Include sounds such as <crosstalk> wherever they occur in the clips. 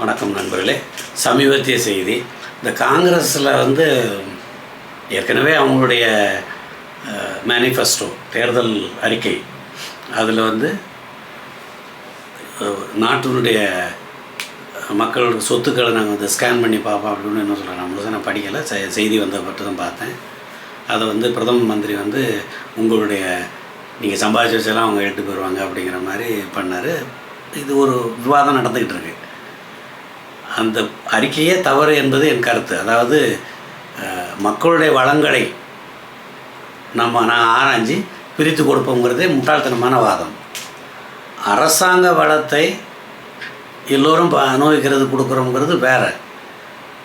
வணக்கம் நண்பர்களே. சமீபத்திய செய்தி. இந்த காங்கிரஸில் வந்து ஏற்கனவே அவங்களுடைய மேனிஃபெஸ்டோ தேர்தல் அறிக்கை. அதில் வந்து நாட்டினுடைய மக்களோட சொத்துக்களை நாங்கள் வந்து ஸ்கேன் பண்ணி பார்ப்போம் அப்படின்னு என்ன சொல்கிறேன் நான் முழுசாக நான் படிக்கலை. செய்தி வந்த மட்டும் தான் பார்த்தேன். அதை வந்து பிரதம மந்திரி வந்து உங்களுடைய நீங்கள் சம்பாதிச்சு வச்செல்லாம் அவங்க எடுத்து போயிடுவாங்க அப்படிங்கிற மாதிரி பண்ணார். இது ஒரு விவாதம் நடந்துக்கிட்டு இருக்குது அந்த அறிக்கையே தவறு என்பது என் கருத்து. அதாவது மக்களுடைய வளங்களை நம்ம நான் ஆராய்ஞ்சு பிரித்து கொடுப்போங்கிறதே முட்டாள்தனமான வாதம். அரசாங்க வளத்தை எல்லோரும் ப- அனுபவிக்கிறது கொடுக்குறோங்கிறது வேற.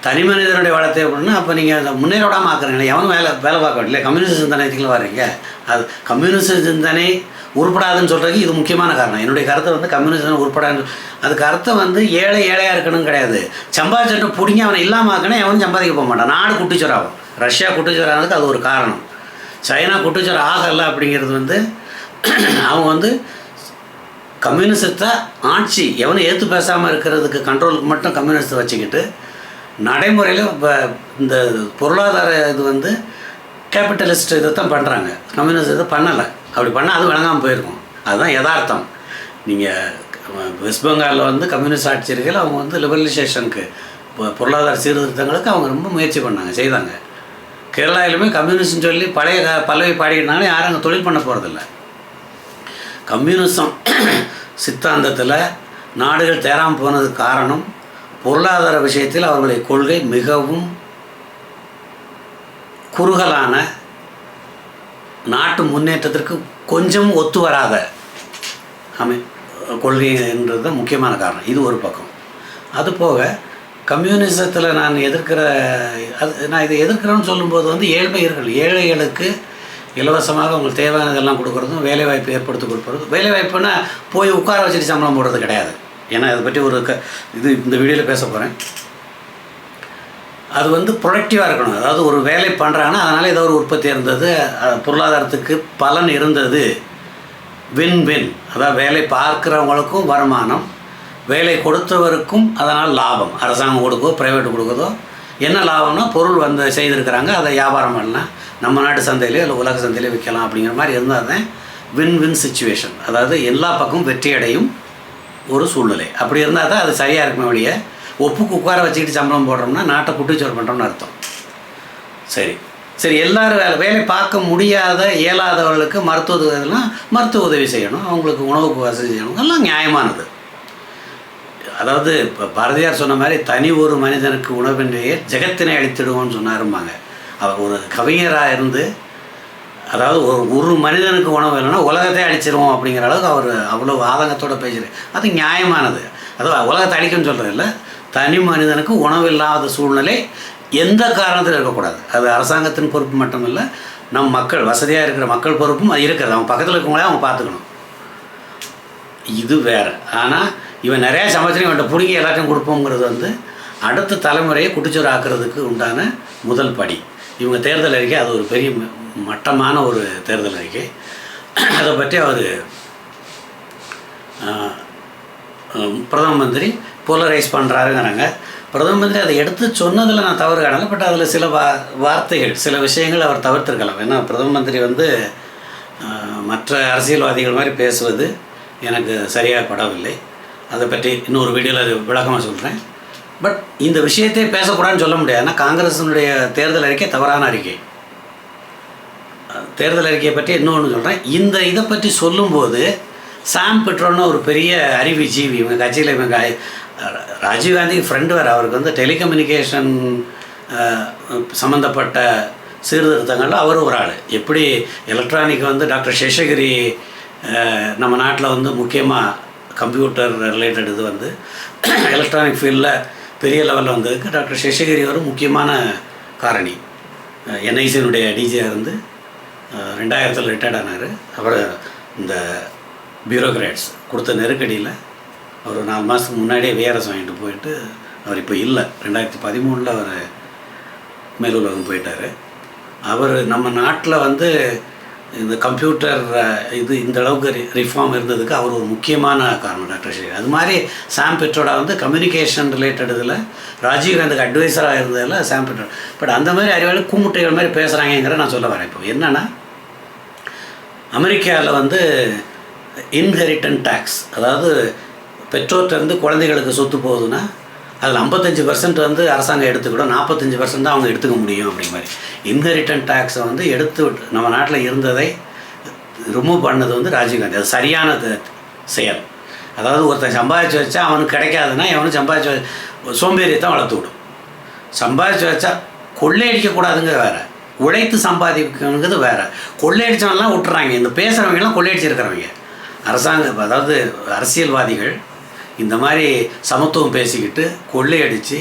தனி மனிதனுடைய வளத்தை அப்படின்னா அப்போ நீங்கள் அதை முன்னேறோடாமல் ஆக்குறீங்களே எவனும் வேலை வேலை பார்க்க இல்லை கம்யூனிஸ்ட் சிந்தனைக்குள்ள வர்றீங்க அது கம்யூனிஸ்ட் சிந்தனை உருப்படாதுன்னு சொல்கிறதுக்கு இது முக்கியமான காரணம். என்னுடைய கருத்தை வந்து கம்யூனிஸ்ட் சிந்தனை உருப்படாது. அதுக்கு அர்த்தம் வந்து ஏழை ஏழையாக இருக்கணும் கிடையாது. சம்பாதிச்சுட்டு பிடிங்கி அவனை இல்லாமல் ஆக்கணும் எவனும் சம்பாதிக்க போக மாட்டான். நாடு குட்டிச்சோராகும் ரஷ்யா குட்டிச்சோரானதுக்கு அது ஒரு காரணம். சைனா குட்டிச்சோர் ஆகலை அப்படிங்கிறது வந்து அவங்க வந்து கம்யூனிசத்தை ஆட்சி எவனும் ஏற்று பேசாமல் இருக்கிறதுக்கு கண்ட்ரோலுக்கு மட்டும் கம்யூனிஸ்ட்டை வச்சுக்கிட்டு நடைமுறையில் இப்போ இந்த பொருளாதார இது வந்து கேபிட்டலிஸ்ட் இதை தான் பண்ணுறாங்க கம்யூனிஸ்ட் இதை பண்ணலை. அப்படி பண்ணால் அது வழங்காமல் போயிருக்கும். அதுதான் யதார்த்தம். நீங்கள் வெஸ்ட் பெங்காலில் வந்து கம்யூனிஸ்ட் ஆட்சி இருக்கையில் அவங்க வந்து லிபரலைசேஷனுக்கு இப்போ பொருளாதார சீர்திருத்தங்களுக்கு அவங்க ரொம்ப முயற்சி பண்ணாங்க செய்தாங்க. கேரளாவிலுமே கம்யூனிஸ்ட்னு சொல்லி பழைய பல்லவி பாடிக்கிட்டாங்கன்னா யாரும் அங்கே தொழில் பண்ண போகிறதில்ல கம்யூனிசம் சித்தாந்தத்தில் நாடுகள் தேராமல் போனதுக்கு காரணம் பொருளாதார விஷயத்தில் அவர்களுடைய கொள்கை மிகவும் குறுகலான நாட்டு முன்னேற்றத்திற்கு கொஞ்சம் ஒத்து வராத அமை கொள்கைன்றது தான் முக்கியமான காரணம். இது ஒரு பக்கம். அது போக கம்யூனிசத்தில் நான் எதிர்க்கிற அது நான் இதை எதிர்க்கிறேன்னு சொல்லும்போது வந்து ஏழ்மையர்கள் ஏழைகளுக்கு இலவசமாக அவங்களுக்கு தேவையானதெல்லாம் கொடுக்குறதும் வேலைவாய்ப்பு ஏற்படுத்தி கொடுக்குறதும் வேலைவாய்ப்புனால் போய் உட்கார வச்சுட்டு சம்பளம் போடுறது கிடையாது. ஏன்னா அதை பற்றி ஒரு க இது இந்த வீடியோவில் பேச போகிறேன் அது வந்து ப்ரொடக்டிவாக இருக்கணும். அதாவது ஒரு வேலை பண்ணுறாங்கன்னா அதனால் ஏதோ ஒரு உற்பத்தி இருந்தது பொருளாதாரத்துக்கு பலன் இருந்தது. வின் வின் அதாவது வேலை பார்க்குறவங்களுக்கும் வருமானம் வேலை கொடுத்தவருக்கும் அதனால் லாபம். அரசாங்கம் கொடுக்கோ ப்ரைவேட் கொடுக்குதோ என்ன லாபம்னா பொருள் வந்து செய்திருக்கிறாங்க அதை வியாபாரம் பண்ணலாம். நம்ம நாட்டு சந்தையிலே இல்லை உலக சந்தையிலே விற்கலாம் அப்படிங்கிற மாதிரி இருந்தால் தான் வின் வின் சுச்சுவேஷன் அதாவது எல்லா பக்கமும் வெற்றி அடையும் ஒரு சூழ்நிலை. அப்படி இருந்தால் தான் அது சரியாக இருக்குமே வழிய ஒப்புக்கு உட்கார வச்சுக்கிட்டு சம்பளம் போடுறோம்னா நாட்டை குட்டிச்சோறு பண்ணுறோம்னு அர்த்தம். சரி. சரி எல்லாரும் வேலை வேலை பார்க்க முடியாத இயலாதவர்களுக்கு மருத்துவ உதவிலாம் மருத்துவ உதவி செய்யணும். அவங்களுக்கு உணவுக்கு வசதி செய்யணும். எல்லாம் நியாயமானது. அதாவது இப்போ பாரதியார் சொன்ன மாதிரி தனி ஒரு மனிதனுக்கு உணவின்றையே ஜெகத்தினை அழித்திடுவோம்னு சொன்னாரும்பாங்க. அவர் ஒரு கவிஞராக இருந்து அதாவது ஒரு ஒரு மனிதனுக்கு உணவு இல்லைன்னா உலகத்தை அழிச்சிருவோம் அப்படிங்கிற அளவுக்கு அவர் அவ்வளோ வாதகத்தோடு பேசுகிறார் அது நியாயமானது. அதாவது உலகத்தை அழிக்கணும்னு சொல்கிறது இல்லை. தனி மனிதனுக்கு உணவு இல்லாத சூழ்நிலை எந்த காரணத்தில் இருக்கக்கூடாது. அது அரசாங்கத்தின் பொறுப்பு மட்டும் இல்லை நம் மக்கள் வசதியாக இருக்கிற மக்கள் பொறுப்பும் அது இருக்கிறது. அவங்க பக்கத்தில் இருக்கவங்களே அவங்க பார்த்துக்கணும். இது வேற. ஆனால் இவன் நிறையா சமைச்சு இவன்கிட்ட பிடிங்கி எல்லாத்தையும் கொடுப்போங்கிறது வந்து அடுத்த தலைமுறையை குட்டிச்சோறு ஆக்குறதுக்கு உண்டான முதல் படி. இவங்க தேர்தல் அறிக்கை அது ஒரு பெரிய மட்டமான ஒரு தேர்தல் அறிக்கை. அதை பற்றி அவர் பிரதம மந்திரி போலரைஸ் பண்ணுறாருங்கிறாங்க பிரதம மந்திரி அதை எடுத்து சொன்னதில் நான் தவறு காணலை பட் அதில் சில வா வார்த்தைகள் சில விஷயங்கள் அவர் தவிர்த்திருக்கலாம். ஏன்னா பிரதம மந்திரி வந்து மற்ற அரசியல்வாதிகள் மாதிரி பேசுவது எனக்கு சரியாக படவில்லை. அதை பற்றி இன்னொரு வீடியோவில் அது விளக்கமாக சொல்கிறேன் பட் இந்த விஷயத்தை பேசக்கூடாதுன்னு சொல்ல முடியாது. ஏன்னா காங்கிரஸினுடைய தேர்தல் அறிக்கை தவறான அறிக்கை. தேர்தல் அறிக்கையை பற்றி இன்னொன்று சொல்கிறேன் இந்த இதை பற்றி சொல்லும்போது சாம் பெட்ரோன்னு ஒரு பெரிய அறிவு ஜீவி இவங்க கட்சியில் இவங்க ராஜீவ்காந்தி ஃப்ரெண்டு வேறு. அவருக்கு வந்து டெலிகம்யூனிகேஷன் சம்மந்தப்பட்ட சீர்திருத்தங்களில் அவர் ஒரு ஆள். எப்படி எலக்ட்ரானிக் வந்து டாக்டர் சேஷகிரி நம்ம நாட்டில் வந்து முக்கியமாக கம்ப்யூட்டர் ரிலேட்டட் இது வந்து எலக்ட்ரானிக் ஃபீல்டில் பெரிய லெவலில் வந்ததுக்கு டாக்டர் சேஷகிரி ஒரு முக்கியமான காரணி. என்ஐசியினுடைய டிஜியாக இருந்து ரெண்டாயிரத்தில் ரிட்டையர்ட் ஆனார். அவர் இந்த பியூரோக்ராட்ஸ் கொடுத்த நெருக்கடியில் அவர் நாலு மாதத்துக்கு முன்னாடியே விஆர்எஸ் வாங்கிட்டு போயிட்டு அவர் இப்போ இல்லை. ரெண்டாயிரத்தி பதிமூணில் அவர் மேலுலகம் போயிட்டார். அவர் நம்ம நாட்டில் வந்து இந்த கம்ப்யூட்டர் இது இந்த அளவுக்கு ரிஃபார்ம் இருந்ததுக்கு அவர் ஒரு முக்கியமான காரணம் டாக்டர் ஷெரீர் அது மாதிரி சாம் பெட்ரோடா வந்து கம்யூனிகேஷன் ரிலேட்டட் இதில் ராஜீவ்காந்துக்கு அட்வைசராக இருந்ததில் சாம் பெட்ரோ. பட் அந்த மாதிரி அறிவாளி கூமுட்டைகள் மாதிரி பேசுகிறாங்கங்கிற நான் சொல்ல வரேன் இப்போ. என்னென்னா அமெரிக்காவில் வந்து இன்ஹெரிட்டன் டேக்ஸ் அதாவது பெற்றோர்கிட்டருந்து குழந்தைகளுக்கு சொத்து போகுதுன்னா அதில் ஐம்பத்தஞ்சு பர்சன்ட் வந்து அரசாங்கம் எடுத்துக்கிடும் நாற்பத்தஞ்சு பர்சன்ட் தான் அவங்க எடுத்துக்க முடியும் அப்படிங்க மாதிரி. இன்ஹெரிட்டன் டேக்ஸை வந்து எடுத்து விட்டு நம்ம நாட்டில் இருந்ததை ரிமூவ் பண்ணது வந்து ராஜீவ்காந்தி அது சரியான செயல். அதாவது ஒருத்தன் சம்பாதிச்சு வச்சா அவனுக்கு கிடைக்காதுன்னா எவனும் சம்பாதிச்சு சோம்பேறியத்தான் வளர்த்து விடும். சம்பாதிச்சு வச்சா கொள்ளையடிக்கக்கூடாதுங்க வேறு. உழைத்து சம்பாதிக்கணுங்கிறது வேறு. கொள்ளையடிச்சவன்லாம் விட்டுறாங்க. இந்த பேசுகிறவங்கலாம் கொள்ளையடிச்சிருக்கிறவங்க. அரசாங்க அதாவது அரசியல்வாதிகள் இந்த மாதிரி சமத்துவம் பேசிக்கிட்டு கொள்ளையடித்து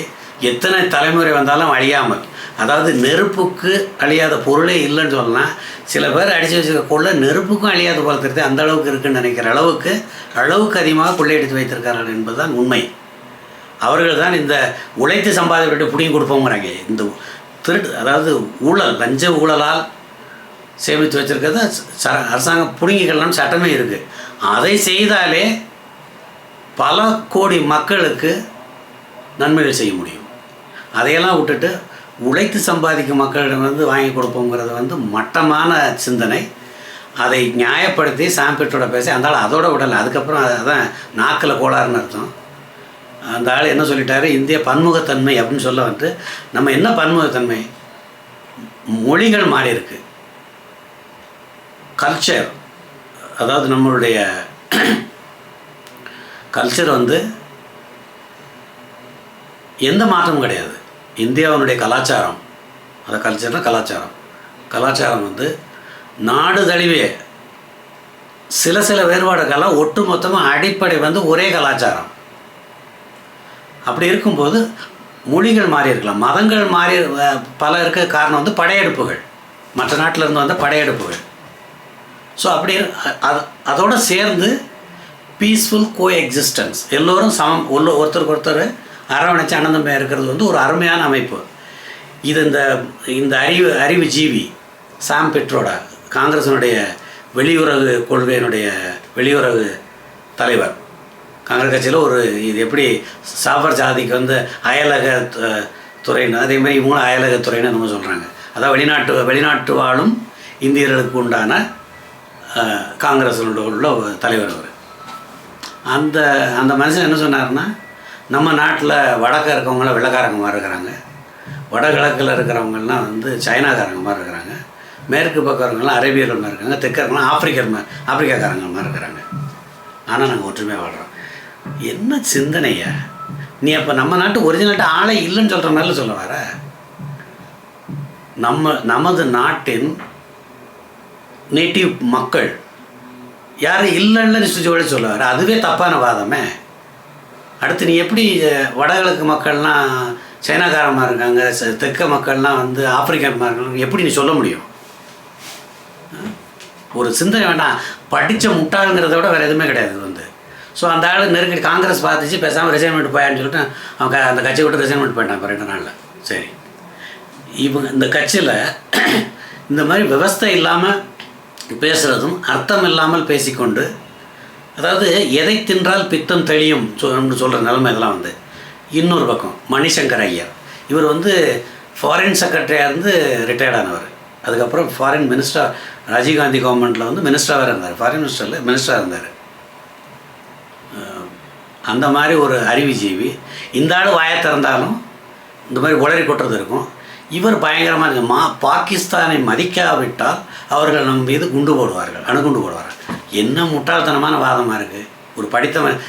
எத்தனை தலைமுறை வந்தாலும் அழியாமல் அதாவது நெருப்புக்கு அழியாத பொருளே இல்லைன்னு சொல்லலாம் சில பேர் அடித்து வச்சுருக்க கொள்ளை நெருப்புக்கும் அழியாத போல தெரியுது. அந்த அளவுக்கு இருக்குன்னு நினைக்கிற அளவுக்கு அளவுக்கு அதிகமாக கொள்ளையடித்து வைத்திருக்கிறார்கள் என்பதுதான் உண்மை. அவர்கள் தான் இந்த உழைத்து சம்பாதிக்கிட்டு பிடிங்கி கொடுப்போங்கிறாங்க இந்த திருட்டு அதாவது ஊழல் லஞ்ச ஊழலால் சேமித்து வச்சிருக்கிறத ச அரசாங்கம் புடுங்கிக்கலாம்னு சட்டமே இருக்குது அதை செய்தாலே பல கோடி மக்களுக்கு நன்மைகள் செய்ய முடியும். அதையெல்லாம் விட்டுட்டு உழைத்து சம்பாதிக்கும் மக்களிடம் வந்து வாங்கி கொடுப்போங்கிறது வந்து மட்டமான சிந்தனை. அதை நியாயப்படுத்தி சாம்பிட்டோட பேசி அந்த அதோட விடலை. அதுக்கப்புறம் அது- அதான் நாக்கில் கோளாறுன்னு அர்த்தம். அந்த ஆள் என்ன சொல்லிட்டாரு? இந்திய பன்முகத்தன்மை அப்படின்னு சொல்ல வந்து நம்ம என்ன பன்முகத்தன்மை? மொழிகள் மாறி இருக்கு. கல்ச்சர் அதாவது நம்மளுடைய கல்ச்சர் வந்து எந்த மாற்றமும் கிடையாது. இந்தியாவினுடைய கலாச்சாரம் அந்த கல்ச்சர்னால் கலாச்சாரம். கலாச்சாரம் வந்து நாடு தழுவிய சில சில வேறுபாடுகள்லாம் ஒட்டு மொத்தமாக அடிப்படை வந்து ஒரே கலாச்சாரம். அப்படி இருக்கும்போது மொழிகள் மாறி இருக்கலாம் மதங்கள் மாறி பல இருக்க காரணம் வந்து படையெடுப்புகள். மற்ற நாட்டில் இருந்து வந்த படையெடுப்புகள். ஸோ அப்படி அது அதோடு சேர்ந்து பீஸ்ஃபுல் கோ எக்ஸிஸ்டன்ஸ் எல்லோரும் சமம். உள்ள ஒருத்தருக்கு ஒருத்தர் அரவணைச்சு அனந்தமே இருக்கிறது வந்து ஒரு அருமையான அமைப்பு. இது இந்த இந்த அறிவு அறிவு ஜீவி சாம் பெட்ரோடா காங்கிரஸினுடைய வெளியுறவு கொள்கையினுடைய வெளியுறவு தலைவர். காங்கிரஸ் கட்சியில் ஒரு இது எப்படி சாஃபர் ஜாதிக்கு வந்து அயலக துறைன்னு அதே மாதிரி இவங்களும் அயலக துறைன்னு நம்ம சொல்கிறாங்க அதான் வெளிநாட்டு வெளிநாட்டு வாழும் இந்தியர்களுக்கு உண்டான காங்கிரஸோட காங்கிரஸினோட உள்ள ஒரு தலைவர் அவர். அந்த அந்த மனுஷன் என்ன சொன்னார்னா நம்ம நாட்டில் வடக்க இருக்கவங்களாம் வெள்ளக்காரங்க மாதிரி இருக்கிறாங்க. வடகிழக்கில் இருக்கிறவங்கலாம் வந்து சைனாக்காரங்க மாதிரி இருக்கிறாங்க. மேற்கு பக்கம் அரேபியர்கள் மாதிரி இருக்காங்க. தெற்க இருக்கவங்களாம் ஆப்பிரிக்கர் மாதிரி ஆப்பிரிக்காக்காரங்க மாதிரி இருக்கிறாங்க. ஆனால் நாங்கள் ஒற்றுமையாக வாழ்கிறோம் என்ன சிந்தனையா? நீ அப்போ நம்ம நாட்டு ஒரிஜினல்ட்ட ஆளே இல்லைன்னு சொல்கிற மாதிரில சொல்ல வர. நம்ம நமது நாட்டின் நேட்டிவ் மக்கள் யாரும் இல்லைன்னு சுஜோட சொல்ல வர. அதுவே தப்பான வாதமே. அடுத்து நீ எப்படி வடகிழக்கு மக்கள்லாம் சைனாக்காரமாக இருக்காங்க தெற்க மக்கள்லாம் வந்து ஆப்பிரிக்கன்மா இருக்காங்க எப்படி நீ சொல்ல முடியும்? ஒரு சிந்தனை வேண்டாம். படித்த முட்டாளுங்கிறத விட வேறு எதுவுமே கிடையாது. ஸோ அந்த ஆள் நெருக்கடி காங்கிரஸ் பார்த்துச்சு பேசாமல் ரிசைன்மெண்ட் போயான்னு சொல்லிட்டு அவன் அந்த கட்சியை விட்டு ரிசைன்மெண்ட் போயிட்டான் ரெண்டு நாளில். சரி. இவங்க இந்த கட்சியில் <clears throat> இந்த மாதிரி விவஸ்தை இல்லாமல் பேசுகிறதும் அர்த்தம் இல்லாமல் பேசிக்கொண்டு அதாவது எதை தின்றால் பித்தம் தெளியும் சொல்கிற நிலைமை இதெல்லாம் வந்து. இன்னொரு பக்கம் மணிசங்கர் ஐயர் இவர் வந்து ஃபாரின் செக்ரட்டரியாக இருந்து ரிட்டையர்ட் ஆனவர். அதுக்கப்புறம் ஃபாரின் மினிஸ்டர் ராஜீவ்காந்தி கவர்மெண்ட்டில் வந்து மினிஸ்டராக இருந்தார். ஃபாரின் மினிஸ்டரில் மினிஸ்டராக இருந்தார். அந்த மாதிரி ஒரு அறிவுஜீவி இந்த ஆள் வாயை திறந்தாலும் இந்த மாதிரி உளறி கொட்டுறது இருக்கும். இவர் பயங்கரமாக இருக்கு. மா பாகிஸ்தானை மதிக்காவிட்டால் அவர்கள் நம் மீது குண்டு போடுவார்கள் அணுகுண்டு போடுவார்கள். என்ன முட்டாள்தனமான வாதமாக இருக்குது ஒரு படித்தவன்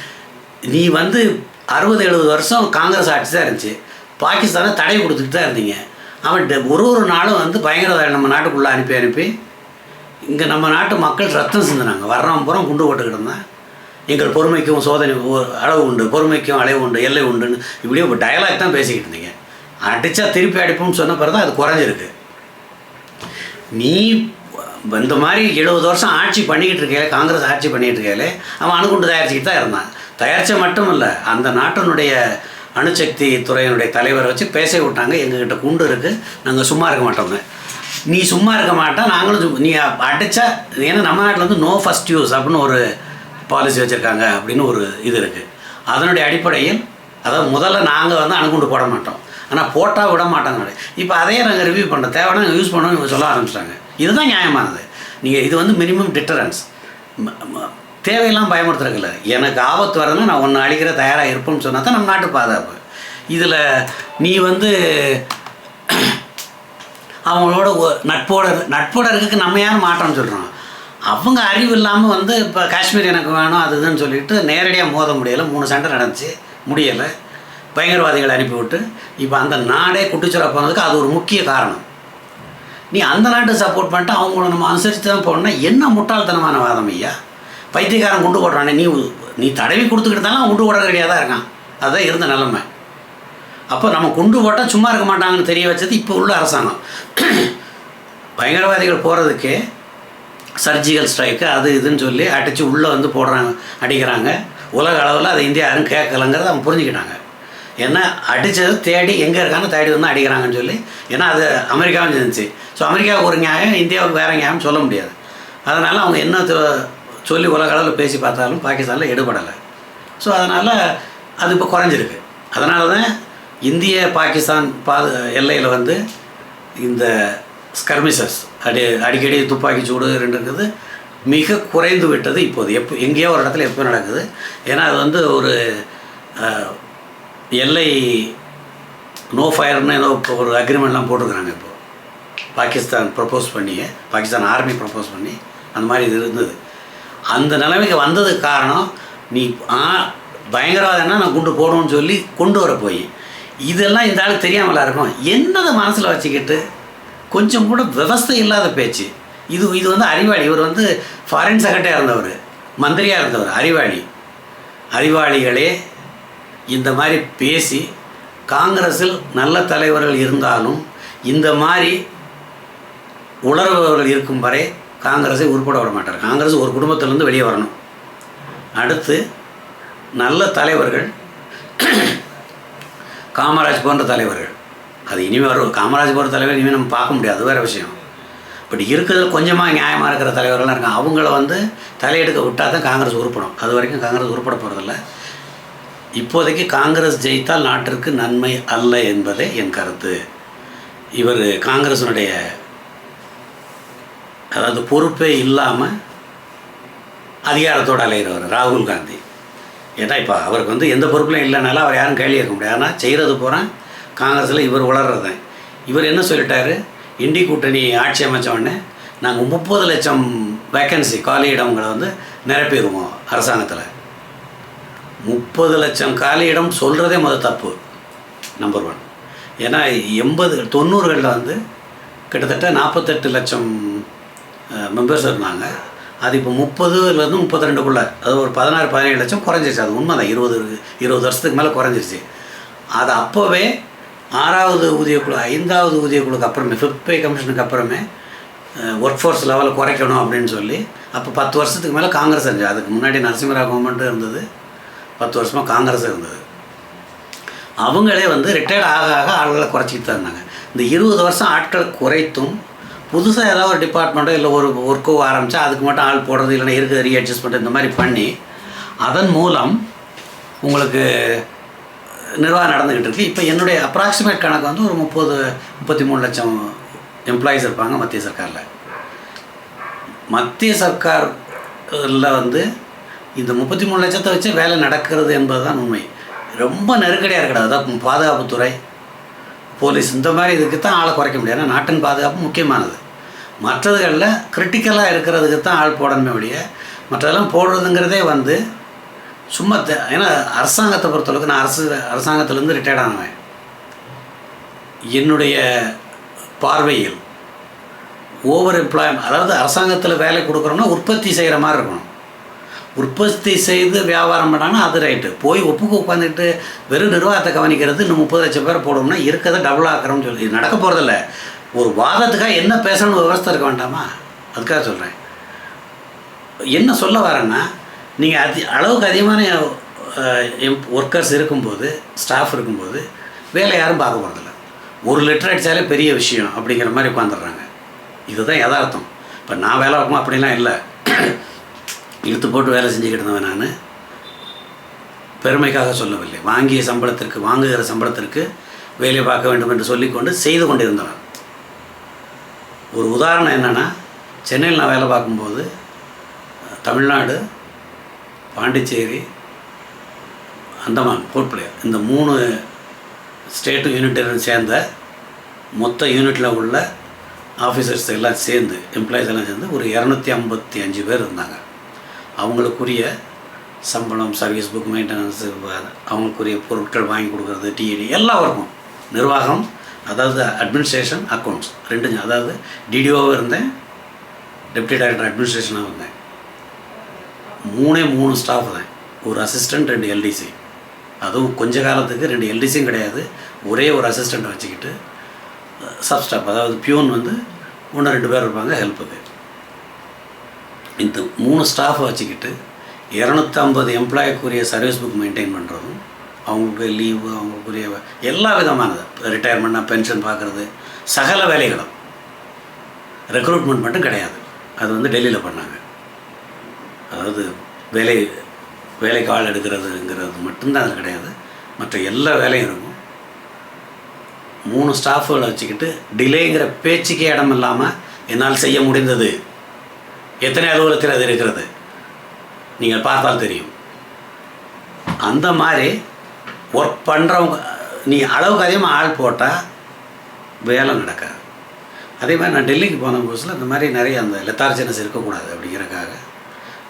நீ வந்து அறுபது எழுபது வருஷம் காங்கிரஸ் ஆட்சி தான் இருந்துச்சு. பாகிஸ்தானை தடை கொடுத்துட்டு தான் இருந்தீங்க. அவன் டெ- ஒரு ஒரு நாளும் வந்து பயங்கரவாதி நம்ம நாட்டுக்குள்ளே அனுப்பி அனுப்பி இங்கே நம்ம நாட்டு மக்கள் ரத்தம் சிந்தினாங்க. வர்றவன் பூரா குண்டு போட்டுக்கிட்டு இருந்தான். எங்கள் பொறுமைக்கும் சோதனை அளவு உண்டு பொறுமைக்கும் அளவு உண்டு எல்லை உண்டுன்னு இப்படியே ஒரு டயலாக் தான் பேசிக்கிட்டு இருந்தீங்க. அடித்தா திருப்பி அடிப்போம்னு சொன்ன பிறகு தான் அது குறைஞ்சிருக்கு. நீ இந்த மாதிரி எழுபது வருஷம் ஆட்சி பண்ணிக்கிட்டு இருக்கையில காங்கிரஸ் ஆட்சி பண்ணிக்கிட்டு இருக்கையில அவன் அணுகுண்டு தயாரிச்சுக்கிட்டு தான் இருந்தான். தயாரித்த மட்டும் இல்லை அந்த நாட்டினுடைய அணுசக்தி துறையினுடைய தலைவரை வச்சு பேச விட்டாங்க. எங்ககிட்ட குண்டு இருக்குது நாங்கள் சும்மா இருக்க மாட்டோங்க நீ சும்மா இருக்க மாட்டா நாங்களும் நீ அடித்தா ஏன்னா நம்ம நாட்டில் வந்து நோ ஃபஸ்ட் யூஸ் அப்படின்னு ஒரு பாலிசி வச்சுருக்காங்க அப்படின்னு ஒரு இது இருக்குது அதனுடைய அடிப்படையில் அதாவது முதல்ல நாங்கள் வந்து அணுகுண்டு போட மாட்டோம். ஆனால் போட்டால் விட மாட்டாங்க இப்போ அதையே நாங்கள் ரிவ்யூ பண்ணுறோம் தேவையான நாங்கள் யூஸ் பண்ணோம் இவங்க சொல்ல ஆரம்பிச்சிட்டாங்க. இதுதான் நியாயமானது. நீங்கள் இது வந்து மினிமம் டிட்டரன்ஸ் தேவையெல்லாம் பயமுறுத்துறதில்ல எனக்கு ஆபத்து வரதுன்னா நான் ஒன்று அழிக்கிற தயாராக இருப்போம்னு சொன்னால் தான் நம்ம நாட்டு பாதுகாப்பு. இதில் நீ வந்து <clears throat> அவங்களோட நட்போட நட்போட இருக்க நம்ம யாரும் மாட்டோம்னு சொல்கிறோம் அவங்க அறிவு இல்லாமல் வந்து இப்போ காஷ்மீர் எனக்கு வேணும் அது இதுன்னு சொல்லிட்டு நேரடியாக மோத முடியலை. மூணு சண்டை நடந்துச்சு. முடியலை. பயங்கரவாதிகளை அனுப்பிவிட்டு இப்போ அந்த நாடே குட்டிச்சுரா போனதுக்கு அது ஒரு முக்கிய காரணம். நீ அந்த நாட்டை சப்போர்ட் பண்ணிட்டு அவங்கள நம்ம அனுசரித்து தான் போகணும்னா என்ன முட்டாள்தனமான வாதம் ஐயா? பைத்தியக்காரன் கொண்டு போடுறானே நீ நீ தடவி கொடுத்துக்கிட்டாலும் கொண்டு குண்டு போட ரெடியாக தான் இருக்கான். அதுதான் இருந்த நிலமை. அப்போ நம்ம குண்டு போட்டால் சும்மா இருக்க மாட்டாங்கன்னு தெரிய வச்சது இப்போ உள்ள அரசாங்கம். பயங்கரவாதிகள் போகிறதுக்கே சர்ஜிக்கல் ஸ்ட்ரைக்கு அது இதுன்னு சொல்லி அடித்து உள்ளே வந்து போடுறாங்க அடிக்கிறாங்க. உலக அளவில் அதை இந்தியா யாரும் கேட்கலங்கிறத அவங்க புரிஞ்சுக்கிட்டாங்க. ஏன்னா அடித்தது தேடி எங்கே இருக்காங்க தேடி வந்து அடிக்கிறாங்கன்னு சொல்லி ஏன்னா அது அமெரிக்காவும் இருந்துச்சு. ஸோ அமெரிக்காவுக்கு ஒரு நியாயம் இந்தியாவுக்கு வேறு நியாயம் சொல்ல முடியாது. அதனால் அவங்க என்ன சொல்லி உலக அளவில் பேசி பார்த்தாலும் பாகிஸ்தானில் எடுபடலை. ஸோ அதனால் அது இப்போ குறைஞ்சிருக்கு. அதனால தான் இந்திய பாகிஸ்தான் பாது எல்லையில் வந்து இந்த ஸ்கர்மிசஸ் அடி அடிக்கடி துப்பாக்கி சூடு இருக்குது. மிக குறைந்து விட்டது இப்போது. எப்போ எங்கேயோ ஒரு இடத்துல எப்போ நடக்குது. ஏன்னா அது வந்து ஒரு எல்லை நோ ஃபயர்னு ஏதோ இப்போ ஒரு அக்ரிமெண்ட்லாம் போட்டிருக்கிறாங்க இப்போது பாகிஸ்தான் ப்ரப்போஸ் பண்ணி பாகிஸ்தான் ஆர்மி ப்ரப்போஸ் பண்ணி அந்த மாதிரி இது இருந்தது. அந்த நிலைமைக்கு வந்ததுக்கு காரணம் நீ ஆ பயங்கரவாதம்னா நான் குண்டு போடணும்னு சொல்லி கொண்டு வர போய். இதெல்லாம் இந்த ஆளுக்கு தெரியாமலாம் இருக்கும்? என்னதை மனசில் வச்சுக்கிட்டு? கொஞ்சம் கூட விவஸ்தை இல்லாத பேச்சு. இது இது வந்து அறிவாளி. இவர் வந்து ஃபாரின் செக்ரட்டரியாக இருந்தவர். மந்திரியாக இருந்தவர் அறிவாளி. அறிவாளிகளே இந்த மாதிரி பேசி காங்கிரஸில் நல்ல தலைவர்கள் இருந்தாலும் இந்த மாதிரி உளர்பவர்கள் இருக்கும் வரை காங்கிரஸை உருப்பட விட மாட்டார். காங்கிரஸ் ஒரு குடும்பத்திலேருந்து வெளியே வரணும். அடுத்து நல்ல தலைவர்கள் காமராஜ் போன்ற தலைவர்கள். அது இனிமேல் வரும். காமராஜ் போகிற தலைவர் இனிமேல் நம்ம பார்க்க முடியாது. அது வேறு விஷயம். பட் இருக்கிறதுல கொஞ்சமாக நியாயமாக இருக்கிற தலைவர்கள்லாம் இருக்காங்க. அவங்கள வந்து தலையெடுக்க விட்டால் தான் காங்கிரஸ் உருப்படும். அது வரைக்கும் காங்கிரஸ் உருப்பட போகிறதில்ல இப்போதைக்கு காங்கிரஸ் ஜெயித்தால் நாட்டிற்கு நன்மை அல்ல என்பதே என் கருத்து. இவர் காங்கிரஸினுடைய அதாவது பொறுப்பே இல்லாமல் அதிகாரத்தோடு அலைகிறவர் ராகுல் காந்தி. ஏன்னா இப்போ அவருக்கு வந்து எந்த பொறுப்புலையும் இல்லைனாலும் அவர் யாரும் கேள்வி இருக்க முடியாது. ஆனால் செய்கிறது போகிறேன் காங்கிரஸில் இவர் வளர்றதேன் இவர் என்ன சொல்லிட்டார்? இண்டி கூட்டணி ஆட்சி அமைச்ச உடனே நாங்கள் முப்பது லட்சம் வேக்கன்சி காலி இடங்களை வந்து நிரப்பிடுவோம் அரசாங்கத்தில். முப்பது லட்சம் காலி இடம் சொல்கிறதே முதல் தப்பு நம்பர் ஒன் ஏன்னா எண்பது தொண்ணூறுகளில் வந்து கிட்டத்தட்ட நாற்பத்தெட்டு லட்சம் மெம்பர்ஸ் இருந்தாங்க. அது இப்போ முப்பதுலேருந்து முப்பத்தி ரெண்டுக்குள்ளே அது ஒரு பதினாறு பதினேழு லட்சம் குறைஞ்சிருச்சு. அது உண்மை தான் இருபது இருபது வருஷத்துக்கு மேலே குறைஞ்சிருச்சு. அது அப்போவே ஆறாவது ஊதியக்குழு ஐந்தாவது ஊதியக்குழுக்கு அப்புறமே ஃபிஃப்த் பே கமிஷனுக்கு அப்புறமே ஒர்க் ஃபோர்ஸ் லெவலை குறைக்கணும் அப்படின்னு சொல்லி அப்போ பத்து வருஷத்துக்கு மேலே காங்கிரஸ் இருந்துச்சு. அதுக்கு முன்னாடி நரசிம்மராவ் கவர்மெண்ட்டும் இருந்தது. பத்து வருஷமாக காங்கிரஸ் இருந்தது. அவங்களே வந்து ரிட்டையர்ட் ஆக ஆக ஆள்களை குறைச்சிக்கிட்டு தான் இருந்தாங்க. இந்த இருபது வருஷம் ஆட்களை குறைத்தும் புதுசாக ஏதாவது ஒரு டிபார்ட்மெண்ட்டோ இல்லை ஒரு ஒர்க்கோ ஆரம்பித்தா அதுக்கு மட்டும் ஆள் போடுறது இல்லைன்னா இருக்குது ரீஅட்ஜஸ்ட் பண்ணுறது இந்த மாதிரி பண்ணி அதன் மூலம் உங்களுக்கு நிர்வாகம் நடந்துக்கிட்டு இருக்கு. இப்போ என்னுடைய அப்ராக்சிமேட் கணக்கு வந்து ஒரு முப்பது முப்பத்தி மூணு லட்சம் எம்ப்ளாயீஸ் இருப்பாங்க மத்திய சர்க்காரில். மத்திய சர்க்காரில் வந்து இந்த முப்பத்தி மூணு லட்சத்தை வச்சு வேலை நடக்கிறது என்பது தான் உண்மை. ரொம்ப நெருக்கடியாக இருக்கிறது. அதான் பாதுகாப்புத்துறை போலீஸ் இந்த மாதிரி இதுக்கு தான் ஆளை குறைக்க முடியாது. ஏன்னா நாட்டின் பாதுகாப்பு முக்கியமானது. மற்றதுகளில் கிரிட்டிக்கலாக இருக்கிறதுக்கு தான் ஆள் போடணுமே ஒழிய மற்றதெல்லாம் போடுறதுங்கிறதே வந்து சும்மா ஏன்னா அரசாங்கத்தை பொறுத்தளவுக்கு நான் அரசு அரசாங்கத்திலேருந்து ரிட்டையர்ட் ஆனவன். என்னுடைய பார்வையில் ஓவர் எம்ப்ளாய் அதாவது அரசாங்கத்தில் வேலை கொடுக்குறோம்னா உற்பத்தி செய்கிற மாதிரி இருக்கணும். உற்பத்தி செய்து வியாபாரம் பண்ணாங்கன்னா அது ரைட்டு போய் ஒப்புக்கு உட்காந்துட்டு வெறும் நிர்வாகத்தை கவனிக்கிறது இன்னும் முப்பது லட்சம் பேர் போடணும்னா இருக்கிறத டபுள் ஆக்கிறோம்னு சொல்லி. நடக்க போகிறதில்ல ஒரு வாதத்துக்காக என்ன பேசணும்னு விவசாயம் இருக்க வேண்டாமா? அதுக்காக சொல்கிறேன் என்ன சொல்ல வரேன்னா நீங்கள் அதி அளவுக்கு அதிகமான ஒர்க்கர்ஸ் இருக்கும்போது ஸ்டாஃப் இருக்கும்போது வேலை யாரும் பார்க்க போகிறதில்ல ஒரு லிட்டர் அடித்தாலே பெரிய விஷயம் அப்படிங்கிற மாதிரி உட்காந்துடுறாங்க இதுதான் யதார்த்தம். இப்போ நான் வேலை பார்க்கணும் அப்படிலாம் இல்லை. இழுத்து போட்டு வேலை செஞ்சுக்கிட்டு இருந்தவன் நான். பெருமைக்காக சொல்லவில்லை. வாங்கிய சம்பளத்திற்கு வாங்குகிற சம்பளத்திற்கு வேலை பார்க்க வேண்டும் என்று சொல்லிக்கொண்டு செய்து கொண்டிருந்தவன். ஒரு உதாரணம் என்னென்னா சென்னையில் நான் வேலை பார்க்கும்போது தமிழ்நாடு பாண்டிச்சேரி அந்தமான் போர்ட் பிளேயர் இந்த மூணு ஸ்டேட்டு யூனிட்டும் சேர்ந்த மொத்த யூனிட்டில் உள்ள ஆஃபீஸர்ஸ் எல்லாம் சேர்ந்து எம்ப்ளாயிஸ் எல்லாம் சேர்ந்து ஒரு இரநூத்தி ஐம்பத்தி அஞ்சு பேர் இருந்தாங்க. அவங்களுக்குரிய சம்பளம் சர்வீஸ் புக் மெயின்டெனன்ஸு அவங்களுக்குரிய பொருட்கள் வாங்கி கொடுக்குறது டிஇடி எல்லாம் இருக்கும் நிர்வாகம் அதாவது அட்மினிஸ்ட்ரேஷன் அக்கௌண்ட்ஸ் ரெண்டு அதாவது டிடிஓவும் இருந்தேன் டெப்டி டைரக்டர் அட்மினிஸ்ட்ரேஷனாக இருந்தேன். மூணே மூணு ஸ்டாஃப் தான். ஒரு அசிஸ்டண்ட் ரெண்டு எல்டிசி அதுவும் கொஞ்ச காலத்துக்கு ரெண்டு எல்டிசியும் கிடையாது. ஒரே ஒரு அசிஸ்டண்ட்டை வச்சுக்கிட்டு சப் ஸ்டாஃப் அதாவது பியூன் வந்து ஒன்று ரெண்டு பேர் இருப்பாங்க ஹெல்ப்புக்கு இந்த மூணு ஸ்டாஃபை வச்சுக்கிட்டு இரநூத்தம்பது எம்ப்ளாய்க்குரிய சர்வீஸ் புக் மெயின்டைன் பண்ணுறதும் அவங்களுக்கு லீவு அவங்களுக்குரிய எல்லா விதமானது. ரிட்டையர்மெண்ட்னா பென்ஷன் பார்க்குறது சகல வேலைகளும். ரெக்ரூட்மெண்ட் மட்டும் கிடையாது. அது வந்து டெல்லியில் பண்ணாங்க. அதாவது வேலை வேலைக்கு ஆள் எடுக்கிறதுங்கிறது மட்டும்தான் அது கிடையாது. மற்ற எல்லா வேலையும் இருக்கும். மூணு ஸ்டாஃப்களை வச்சுக்கிட்டு டிலேங்கிற பேச்சுக்கே இடம் இல்லாமல் என்னால் செய்ய முடிந்தது. எத்தனை அலுவலகத்தில் அது இருக்கிறது? நீங்கள் பார்த்தால் தெரியும். அந்த மாதிரி ஒர்க் பண்ணுறவங்க நீ அளவுக்கு அதிகமாக ஆள் போட்டால் வேலை நடக்காது. அதே மாதிரி நான் டெல்லிக்கு போன புதுசில் இந்த மாதிரி நிறைய அந்த லெத்தார்ஜனஸ் இருக்கக்கூடாது அப்படிங்கிறக்காக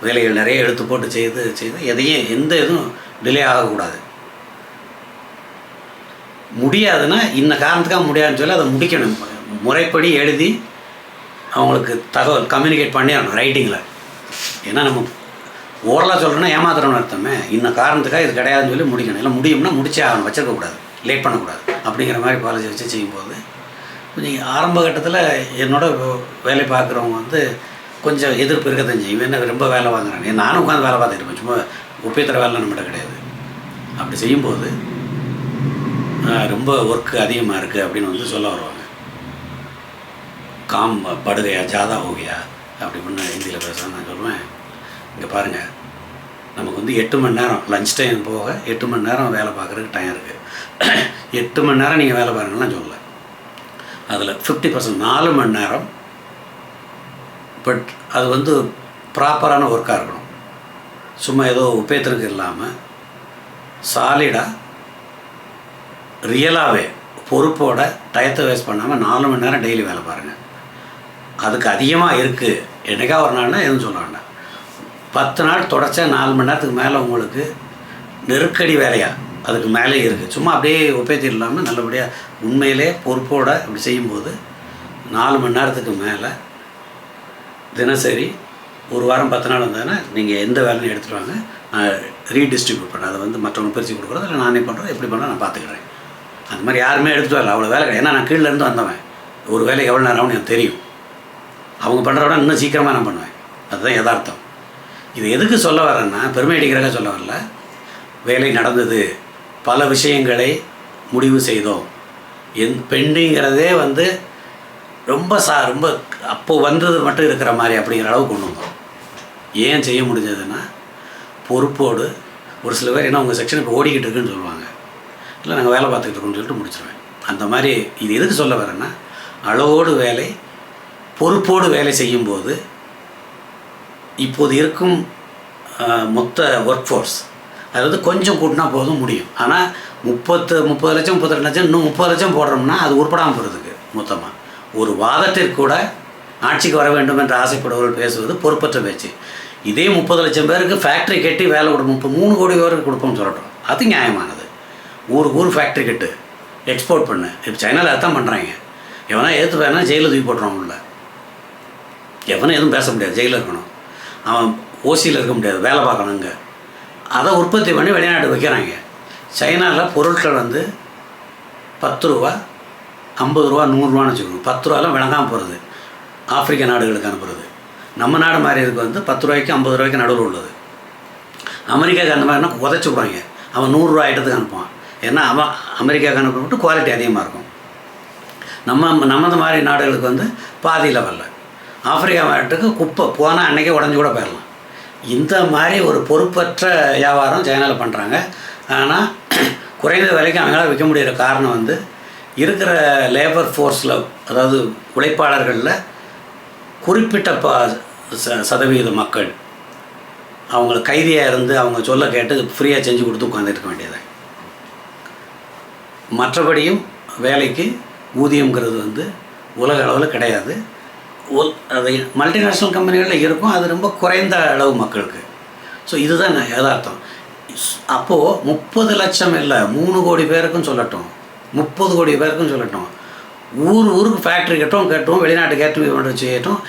வேலைகள் நிறைய எடுத்து போட்டு செய்து செய்து எதையும் எந்த இதுவும் டிலே ஆகக்கூடாது. முடியாதுன்னா இந்த காரணத்துக்காக முடியாதுன்னு சொல்லி அதை முடிக்கணும். முறைப்படி எழுதி அவங்களுக்கு தகவல் கம்யூனிகேட் பண்ணிடணும் ரைட்டிங்கில் ஏன்னா நம்ம ஓரலாக சொல்கிறோன்னா ஏமாத்துறோம்னு அர்த்தமே. இந்த காரணத்துக்காக இது கிடையாதுன்னு சொல்லி முடிக்கணும். இல்லை முடியும்னா முடிச்சே ஆகணும் வச்சிருக்கக்கூடாது. லேட் பண்ணக்கூடாது. அப்படிங்கிற மாதிரி பாலிசி வச்சு செய்யும்போது கொஞ்சம் ஆரம்ப கட்டத்தில் என்னோட வேலை பார்க்குறவங்க வந்து கொஞ்சம் எதிர்ப்பு இருக்க தான் செய்யும். என்ன ரொம்ப வேலை வாங்குறாங்க நானும் உட்காந்து வேலை பார்த்துட்டு சும்மா சும்மா தர வேலை நம்மகிட்ட கிடையாது. அப்படி செய்யும்போது ரொம்ப ஒர்க்கு அதிகமாக இருக்குது அப்படின்னு வந்து சொல்ல வருவாங்க. காம் படுகையா ஜாதா ஓகையா அப்படி ஒன்று ஹிந்தியில் பேசுகிறேன் நான் சொல்லுவேன். இங்கே பாருங்கள் நமக்கு வந்து எட்டு மணி நேரம் லஞ்ச் டைம் போக எட்டு மணி நேரம் வேலை பார்க்குறதுக்கு டைம் இருக்குது எட்டு மணி நேரம் நீங்கள் வேலை பாருங்கள்லாம் சொல்லலை. அதில் ஃபிஃப்டி பர்சன்ட் நாலு மணி நேரம் பட் அது வந்து ப்ராப்பரான ஒர்க்காக இருக்கணும். சும்மா ஏதோ உப்பேத்திற்கு இல்லாமல் சாலிடாக ரியலாகவே பொறுப்போட டயத்தை வேஸ்ட் பண்ணாமல் நாலு மணி நேரம் டெய்லி வேலை பாருங்கள் அதுக்கு அதிகமாக இருக்குது என்னைக்கா ஒரு நாள்னா எதுவும் சொல்ல வேண்டாம். பத்து நாள் தொடச்சா நாலு மணி நேரத்துக்கு மேலே உங்களுக்கு நெருக்கடி வேலையாக அதுக்கு மேலே இருக்குது சும்மா அப்படியே ஒப்பேத்தி இல்லாமல் நல்லபடியாக உண்மையிலே பொறுப்போட இப்படி செய்யும்போது நாலு மணி நேரத்துக்கு மேலே தினசரி ஒரு வாரம் பத்து நாள் வந்ததுன்னா நீங்கள் எந்த வேலையும் எடுத்துகிட்டு வாங்க. நான் ரீடிஸ்ட்ரிபியூட் பண்ணேன் அதை வந்து மற்றவங்க பிரித்து கொடுக்குறது இல்லை நானே பண்ணுறேன் எப்படி பண்ணுறேன் நான் பார்த்துக்கிறேன். அந்த மாதிரி யாருமே எடுத்துகிட்டு வரல. அவ்வளோ வேலை கிடையாது. ஏன்னா நான் கீழேருந்து வந்தவன். ஒரு வேலை எவ்வளோ நேரம் ஆகும்னு எனக்கு தெரியும். அவங்க பண்ணுறத விட இன்னும் சீக்கிரமாக நான் பண்ணுவேன். அதுதான் யதார்த்தம். இது எதுக்கு சொல்ல வரேன்னா பெருமை அடிக்கிறக்காக சொல்ல வரல. வேலை நடந்தது. பல விஷயங்களை முடிவு செய்தோம். என் பெண்டிங்கிறதே வந்து ரொம்ப சா ரொம்ப அப்போது வந்தது மட்டும் இருக்கிற மாதிரி அப்படிங்கிற அளவுக்கு கொண்டு வந்தோம். ஏன் செய்ய முடிஞ்சதுன்னா பொறுப்போடு ஒரு சில பேர் ஏன்னா உங்கள் செக்ஷன் இப்போ ஓடிக்கிட்டு இருக்குன்னு சொல்லுவாங்க. இல்லை நாங்கள் வேலை பார்த்துக்கிட்டு இருக்கோம்னு சொல்லிட்டு முடிச்சிருவேன். அந்த மாதிரி இது எதுக்கு சொல்ல வரேன்னா அளவோடு வேலை பொறுப்போடு வேலை செய்யும்போது இப்போது இருக்கும் மொத்த ஒர்க் ஃபோர்ஸ் அதாவது கொஞ்சம் கூட்டினா போதும் முடியும். ஆனால் முப்பத்து முப்பது லட்சம் முப்பத்தி லட்சம் இன்னும் முப்பது லட்சம் போடுறோம்னா அது உருப்படாமல் போகிறதுக்கு மொத்தமாக ஒரு வாதத்திற்கு கூட ஆட்சிக்கு வர வேண்டும் என்று ஆசைப்படுவர்கள் பேசுவது பொறுப்பற்ற பேச்சு. இதே முப்பது லட்சம் பேருக்கு ஃபேக்ட்ரி கட்டி வேலை கொடு முப்பது மூணு கோடி பேருக்கு கொடுப்போம்னு சொல்லட்டும் அது நியாயமானது. ஊருக்கு ஊர் ஃபேக்ட்ரி கட்டு. எக்ஸ்போர்ட் பண்ணு. இப்போ சைனாவில் அதான் பண்ணுறாங்க எவனா எடுத்து வேணா ஜெயிலில் தூக்கி போட்டுருவான் உள்ள. எவனும் எதுவும் பேச முடியாது. ஜெயிலில் இருக்கணும். அவன் ஓசியில் இருக்க முடியாது. வேலை பார்க்கணும் இங்கே அதை உற்பத்தி பண்ணி வெளிநாட்டு வைக்கிறாங்க. சைனாவில் பொருட்கள் வந்து பத்து ரூபா ஐம்பது ரூபா நூறுரூவான்னு வச்சுக்கோங்க. பத்து ரூபாலாம் விளங்காமல் போகிறது ஆப்பிரிக்க நாடுகளுக்கு அனுப்புறது. நம்ம நாடு மாதிரி இருக்கு வந்து பத்து ரூபாய்க்கு ஐம்பது ரூபாய்க்கு நடுவில் உள்ளது. அமெரிக்காவுக்கு அந்த மாதிரினா உதச்சி விடுவாங்க அவன் நூறுரூவா ஐட்டத்துக்கு அனுப்புவான். ஏன்னா அவன் அமெரிக்காவுக்கு அனுப்ப குவாலிட்டி அதிகமாக இருக்கும். நம்ம நமது மாதிரி நாடுகளுக்கு வந்து பாதி லெவலில் ஆப்பிரிக்கா நாட்டுக்கு குப்பை போனால் அன்றைக்கே உடஞ்சி கூட போயிடலாம். இந்த மாதிரி ஒரு பொறுப்பற்ற வியாபாரம் சைனாவில் பண்ணுறாங்க ஆனால் குறைந்த விலைக்கு அவங்களால விற்க முடிகிற காரணம் வந்து இருக்கிற லேபர் ஃபோர்ஸில் அதாவது உழைப்பாளர்களில் குறிப்பிட்ட ப ச சதவீத மக்கள் அவங்கள கைதியாக இருந்து அவங்க சொல்ல கேட்டு ஃப்ரீயாக செஞ்சு கொடுத்து உட்காந்துருக்க இருக்க வேண்டியது. மற்றபடியும் வேலைக்கு ஊதியங்கிறது வந்து உலக அளவில் கிடையாது. ஒல் அது மல்டிநேஷ்னல் கம்பெனிகளில் இருக்கும். அது ரொம்ப குறைந்த அளவு மக்களுக்கு. ஸோ இதுதான் யதார்த்தம். அப்போது முப்பது லட்சம் இல்லை மூணு கோடி பேருக்கும் சொல்லட்டும். முப்பது கோடி பேருக்கும் சொல்லட்டும். ஊர் ஊருக்கு ஃபேக்ட்ரி கட்டும் கட்டும் வெளிநாட்டுக்கு ஏற்றுமதி பண்ணுறது செய்யட்டும்.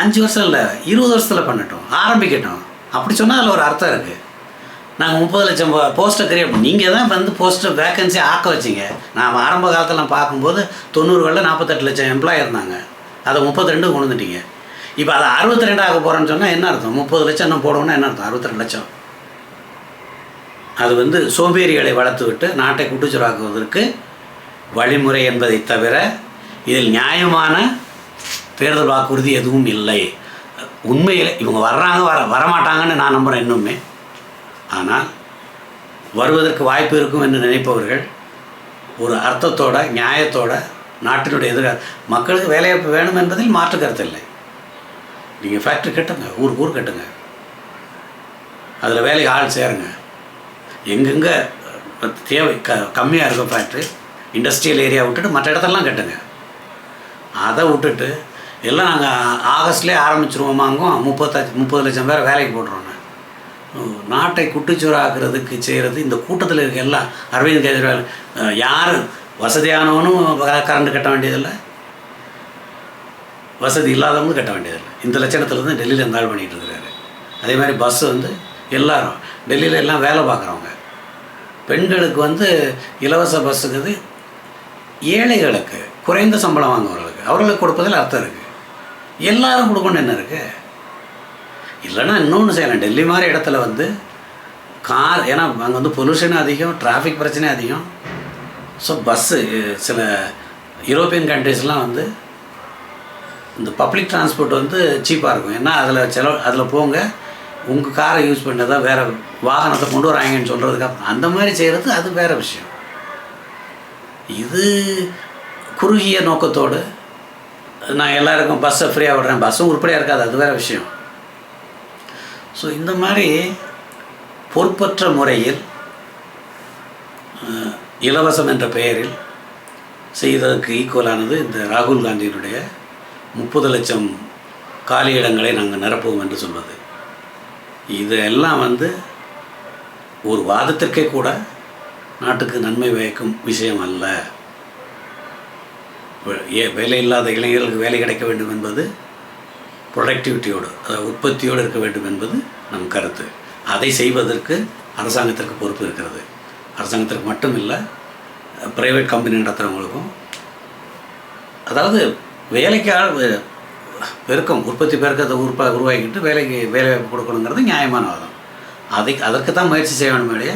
அஞ்சு வருஷம் இல்லை இருபது வருஷத்தில் பண்ணட்டும். ஆரம்பிக்கட்டும். அப்படி சொன்னால் அதில் ஒரு அர்த்தம் இருக்குது நாங்கள் முப்பது லட்சம் போஸ்ட்டை கிரியேட் நீங்கள் தான் வந்து போஸ்ட்டை வேக்கன்சி ஆக்க வச்சிங்க. நான் ஆரம்ப காலத்தில் பார்க்கும்போது தொண்ணூறுகளில் நாற்பத்தெட்டு லட்சம் எம்ப்ளாய் இருந்தாங்க. அதை முப்பத்தி ரெண்டு கொண்டு வந்துட்டீங்க. இப்போ அதை அறுபத்தி ரெண்டு ஆக போகிறேன்னு சொன்னால் என்ன அர்த்தம்? முப்பது லட்சம் இன்னும் போடணும்னா என்ன அர்த்தம்? அறுபத்தி ரெண்டு லட்சம். அது வந்து சோம்பேறிகளை வளர்த்து விட்டு நாட்டை குட்டுச்சுராக்குவதற்கு வழிமுறை என்பதை தவிர இதில் நியாயமான தேர்தல் வாக்குறுதி எதுவும் இல்லை. உண்மையில் இவங்க வர்றாங்க வர வரமாட்டாங்கன்னு நான் நம்புகிறேன் இன்னுமே. ஆனால் வருவதற்கு வாய்ப்பு இருக்கும் என்று நினைப்பவர்கள் ஒரு அர்த்தத்தோட நியாயத்தோட நாட்டினுடைய எதிர்கால மக்களுக்கு வேலைவாய்ப்பு வேணும் என்பதில் மாற்று கருத்து இல்லை. நீங்கள் ஃபேக்ட்ரி கட்டுங்க ஊருக்கு ஊர் கட்டுங்க. அதில் வேலைக்கு ஆள் சேருங்க. எங்கெங்கே தேவை க கம்மியாக இருக்கும் ஃபேக்ட்ரி இண்டஸ்ட்ரியல் ஏரியா விட்டுட்டு மற்ற இடத்தெல்லாம் கட்டுங்க. அதை விட்டுட்டு எல்லாம் நாங்கள் ஆகஸ்ட்லேயே ஆரம்பிச்சிருவோமாங்கும் முப்பத்தஞ்சு முப்பது லட்சம் பேர் வேலைக்கு போட்டுருவோங்க. நாட்டை குட்டுச்சுவராக்குறதுக்கு செய்கிறது இந்த கூட்டத்தில் இருக்க எல்லாம் அரவிந்த் கெஜ்ரிவால் யார்? வசதியானவனும் கரண்ட் கட்ட வேண்டியதில்லை. வசதி இல்லாதவங்களும் கட்ட வேண்டியதில்லை. இந்த லட்சணத்தில் தான் டெல்லியில் இருந்தாலும் பண்ணிகிட்டு இருக்கிறாரு. அதே மாதிரி பஸ்ஸு வந்து எல்லாரும் டெல்லியில் எல்லாம் வேலை பார்க்குறவங்க. பெண்களுக்கு வந்து இலவச பஸ்ஸுக்குது ஏழைகளுக்கு குறைந்த சம்பளம் வாங்குவாங்க அவர்களுக்கு கொடுப்பதில் அர்த்தம் இருக்குது எல்லாரும் கொடுக்கணும் என்ன இருக்குது இல்லைன்னா இன்னொன்று செய்யலாம். டெல்லி மாதிரி இடத்துல வந்து கார் ஏன்னா அங்கே வந்து பொல்யூஷனும் அதிகம் டிராஃபிக் பிரச்சனை அதிகம். ஸோ பஸ்ஸு சில யூரோப்பியன் கண்ட்ரீஸ்லாம் வந்து இந்த பப்ளிக் டிரான்ஸ்போர்ட் வந்து சீப்பாக இருக்கும். ஏன்னா அதில் செலவு அதில் போங்க உங்கள் காரை யூஸ் பண்ணதா வேறு வாகனத்தை கொண்டு வராங்கன்னு சொல்கிறதுக்கு அந்த மாதிரி செய்கிறது அது வேறு விஷயம். இது குறுகிய நோக்கத்தோடு நான் எல்லாருக்கும் பஸ்ஸை ஃப்ரீயாக விடுறேன். பஸ்ஸும் உருப்படியாக இருக்காது. அது வேறு விஷயம். ஸோ இந்த மாதிரி பொறுப்பற்ற முறையில் இலவசம் என்ற பெயரில் செய்ததற்கு ஈக்குவலானது இந்த ராகுல் காந்தியினுடைய முப்பது லட்சம் காலி இடங்களை நாங்கள் நிரப்புவோம் என்று சொல்வது. இதெல்லாம் வந்து ஒரு வாதத்திற்கே கூட நாட்டுக்கு நன்மை பயக்கும் விஷயம் அல்ல. வேலை இல்லாத இளைஞர்களுக்கு வேலை கிடைக்க வேண்டும் என்பது ப்ரொடக்டிவிட்டியோடு அதாவது உற்பத்தியோடு இருக்க வேண்டும் என்பது நம் கருத்து. அதை செய்வதற்கு அரசாங்கத்திற்கு பொறுப்பு இருக்கிறது. அரசாங்கத்திற்கு மட்டும் இல்லை ப்ரைவேட் கம்பெனி நடத்துகிறவங்களுக்கும் அதாவது வேலைக்காக பெருக்கம் உற்பத்தி பெருக்கத்தை உற்ப உருவாக்கிட்டு வேலைக்கு வேலை வாய்ப்பு கொடுக்கணுங்கிறது நியாயமான வாதம். அதை அதற்கு தான் முயற்சி செய்ய வேண்டுமே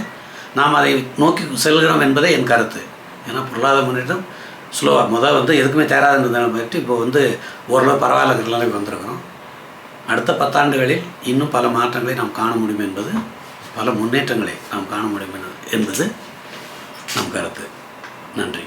நாம் அதை நோக்கி செல்கிறோம் என்பதே என் கருத்து. ஏன்னா பொருளாதார முன்னேற்றம் ஸ்லோவாக முதல் வந்து எதுக்குமே தேராத இருந்தாலும் பற்றி இப்போ வந்து ஓரளவு பரவாயில்ல நிலைமைக்கு வந்திருக்கிறோம். அடுத்த பத்தாண்டுகளில் இன்னும் பல மாற்றங்களை நாம் காண முடியும் என்பது பல முன்னேற்றங்களை நாம் காண முடியும் என்பது நம் கருத்து. நன்றி.